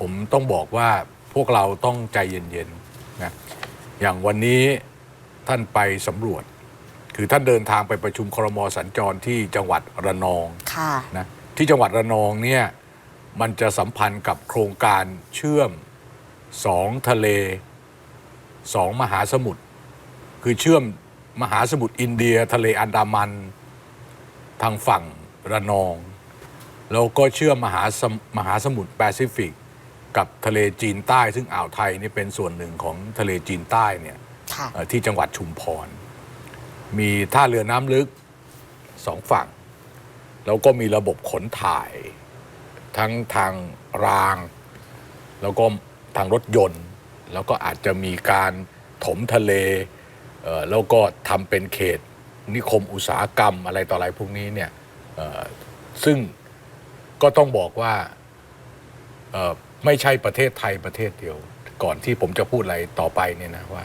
ผมต้องบอกว่าพวกเราต้องใจเย็นๆนะอย่างวันนี้ท่านไปสำรวจ คือท่านเดินทางไปประชุมครมสัญจรที่จังหวัดระนองค่ะนะที่จังหวัดระนองเนี่ยมันจะสัมพันธ์กับโครงการเชื่อมสองทะเลสองมหาสมุทรคือเชื่อมมหาสมุทรอินเดียทะเลอันดามันทางฝั่งระนอง แล้วก็เชื่อมมหาสมมหาสมุทรแปซิฟิก กับทะเลจีนใต้ ซึ่งอ่าวไทยนี่เป็นส่วนหนึ่งของทะเลจีนใต้เนี่ยค่ะเอ่อที่จังหวัดชุมพร มีท่าเรือน้ำลึกสองฝั่ง แล้วก็มีระบบขนถ่าย ทั้งทางราง แล้วก็ทางรถยนต์ แล้วก็อาจจะมีการถมทะเลเอ่อแล้วก็ทำเป็นเขตนิคมอุตสาหกรรมอะไรต่ออะไรพวกนี้เนี่ยเอ่อซึ่งก็ต้องบอกว่าเอ่อ ไม่ใช่ประเทศไทยประเทศเดียว ก่อนที่ผมจะพูดอะไรต่อไปเนี่ยนะว่า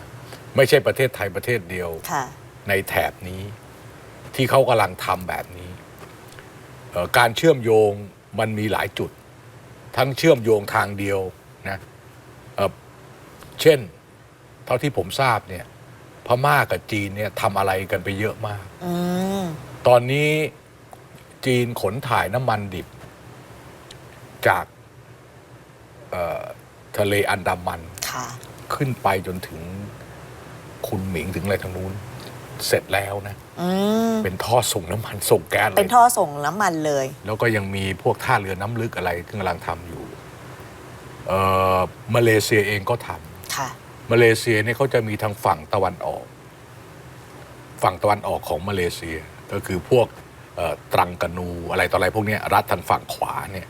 ไม่ใช่ประเทศไทยประเทศเดียว ค่ะ ในแถบนี้ ที่เขากำลังทำแบบนี้เอ่อการเชื่อมโยงมันมีหลายจุด ทั้งเชื่อมโยงทางเดียวนะเอ่อเช่น เท่าที่ผมทราบเนี่ยพม่ากับจีนเนี่ยทำอะไรกันไปเยอะมาก อืม ตอนนี้จีนขนถ่ายน้ำมันดิบ จากเอ่อ ทะเลอันดามันค่ะขึ้นไปจนถึงคุณหมิงถึงอะไรทางนู้น เสร็จแล้วนะอืมเป็นท่อส่งน้ำมันส่งแก๊สเลเป็นยท่อส่งน้ำมันเลย แล้วก็ยังมีพวกท่าเรือน้ำลึกอะไรที่กำลังทำอยู่เอ่อมาเลเซียเองก็ทำค่ะมาเลเซียเนี่ยเขาจะมีทางฝั่งตะวันออก ฝั่งตะวันออกของมาเลเซีย ก็คือพวกเอ่อตรังกานูอะไรต่ออะไรพวกเนี้ยรัฐทางฝั่งขวาเนี่ย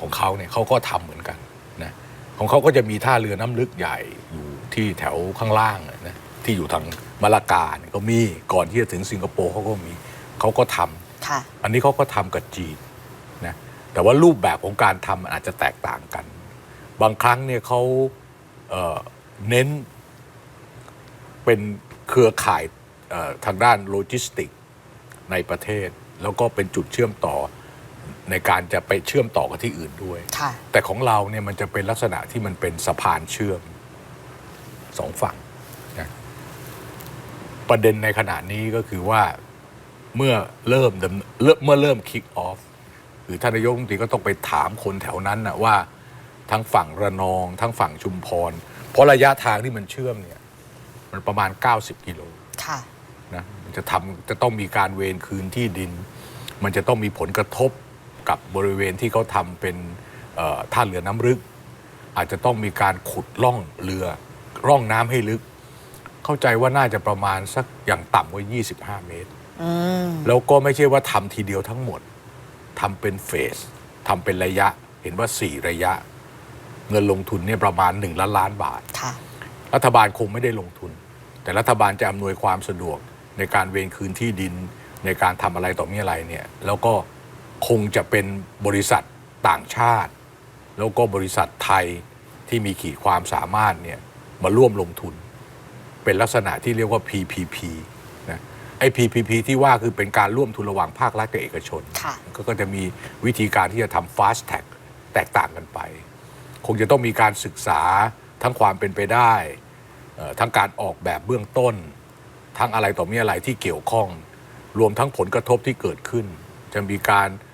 ของเขาเนี่ยเขาก็ทำเหมือนกัน นะของเขาก็จะมีท่าเรือน้ำลึกใหญ่อยู่ที่แถวข้างล่างนะที่อยู่ทางมาลากาเนี่ยก็มีก่อนที่จะถึงสิงคโปร์เขาก็มีเขาก็ทำค่ะอันนี้เขาก็ทำกับจีนนะแต่ว่ารูปแบบของการทำมันอาจจะแตกต่างกัน บางครั้งเนี่ยเขาเอ่อเน้นเป็นเครือข่ายเอ่อทางด้านโลจิสติกในประเทศ แล้วก็เป็นจุดเชื่อมต่อ ในการจะไปเชื่อมต่อกับที่อื่นด้วย ค่ะ แต่ของเราเนี่ยมันจะเป็นลักษณะที่มันเป็นสะพานเชื่อมสองฝั่งนะประเด็นในขณะนี้ก็คือว่าเมื่อเริ่มดำเริ่มเมื่อเริ่มคิกออฟหรือท่านนายกรัฐมนตรีก็ต้องไปถามคนแถวนั้นนะว่า ทั้งฝั่งระนอง ทั้งฝั่งชุมพร เพราะระยะทางที่มันเชื่อมเนี่ย มันประมาณ 90 กิโลค่ะ นะมันจะทำจะต้องมีการเวรคืนที่ดิน มันจะต้องมีผลกระทบ กับบริเวณที่เขาทำเป็นเอ่อท่าเรือน้ำลึก อาจจะต้องมีการขุดล่องเรือร่องน้ำให้ลึก เข้าใจว่าน่าจะประมาณสักอย่างต่ำกว่า 25 เมตรอืมแล้วก็ไม่ใช่ว่าทำทีเดียวทั้งหมดทำเป็นเฟสทำเป็นระยะ เห็นว่า 4 ระยะ เงินลงทุนเนี่ยประมาณ1ล้านล้านบาทค่ะรัฐบาลคงไม่ได้ลงทุน แต่รัฐบาลจะอำนวยความสะดวกในการเวรคืนที่ดินในการทำอะไรต่อมีอะไรเนี่ย แล้วก็ คงจะเป็นบริษัทต่างชาติ แล้วก็บริษัทไทยที่มีขีดความสามารถเนี่ยมาร่วมลงทุน เป็นลักษณะที่เรียกว่า PPP นะไอ้ PPP ที่ว่าคือเป็นการร่วมทุนระหว่างภาครัฐกับเอกชนค่ะก็ก็จะมีวิธีการที่จะทำ fast tag แตกต่างกันไป คงจะต้องมีการศึกษาทั้งความเป็นไปได้เอ่อทั้งการออกแบบเบื้องต้น ทั้งอะไรต่อมีอะไรที่เกี่ยวข้อง รวมทั้งผลกระทบที่เกิดขึ้น จะมีการเอ่อเอ่อ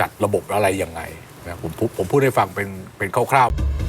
จัดระบบอะไรยังไงนะผมผมพูดให้ฟังเป็นเป็นคร่าวๆ